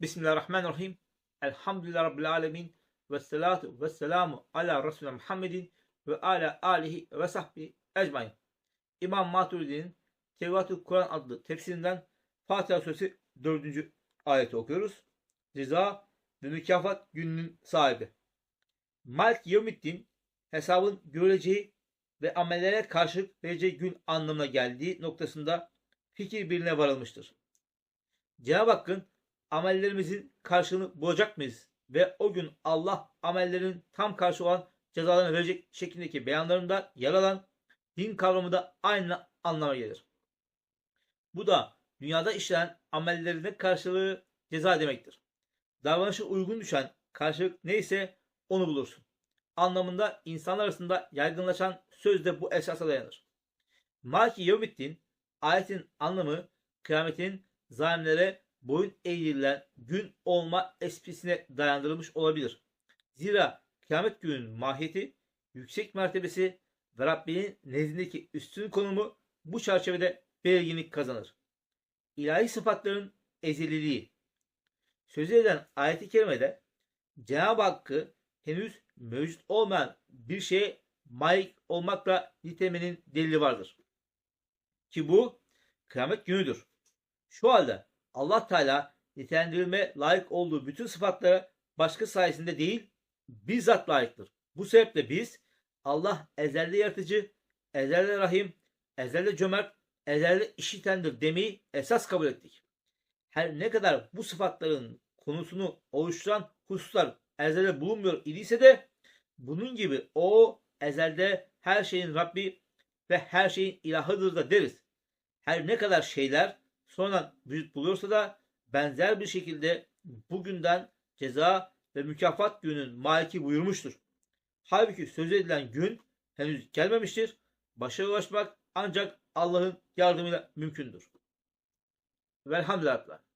Bismillahirrahmanirrahim. Elhamdülillah Rabbil Alemin. Ve salatu ve selamu ala Resulü Muhammedin ve ala alihi ve sahbihi ecmain. İmam Maturidi'nin Tevratü Kur'an adlı tefsirinden Fatiha Suresi 4. ayeti okuyoruz. Ceza ve mükafat gününün sahibi. Malik Yevmiddin hesabın görüleceği ve amellere karşılık vereceği gün anlamına geldiği noktasında fikir birine varılmıştır. Cenab-ı Hakk'ın amellerimizin karşılığını bulacak mıyız? Ve o gün Allah amellerin tam karşı olan cezalarını verecek şeklindeki beyanlarında yer alan din kavramı da aynı anlama gelir. Bu da dünyada işlenen amellerine karşılığı ceza demektir. Davranışa uygun düşen karşılık neyse onu bulursun. Anlamında insanlar arasında yaygınlaşan söz de bu esasa dayanır. Maliki Yevmiddin ayetin anlamı kıyametin zalimlere boyun eğdirilen gün olma esprisine dayandırılmış olabilir. Zira kıyamet günün mahiyeti, yüksek mertebesi ve Rabbinin nezdindeki üstün konumu bu çerçevede belirginlik kazanır. İlahi sıfatların ezililiği. Sözü edilen ayet-i kerimede Cenab-ı Hakk'ı henüz mevcut olmayan bir şeye malik olmakla nitemenin delili vardır. Ki bu kıyamet günüdür. Şu halde Allah Teala nitelendirilme layık olduğu bütün sıfatlara başka sayesinde değil bizzat layıktır. Bu sebeple biz Allah ezelde yaratıcı, ezelde rahim, ezelde cömert, ezelde işitendir demeyi esas kabul ettik. Her ne kadar bu sıfatların konusunu oluşturan hususlar ezelde bulunmuyor idiyse de bunun gibi o ezelde her şeyin Rabbi ve her şeyin ilahıdır da deriz. Her ne kadar şeyler sonradan vücut buluyorsa da benzer bir şekilde bugünden ceza ve mükafat günün maliki buyurmuştur. Halbuki söz edilen gün henüz gelmemiştir. Başarıya ulaşmak ancak Allah'ın yardımıyla mümkündür. Velhamdülillah.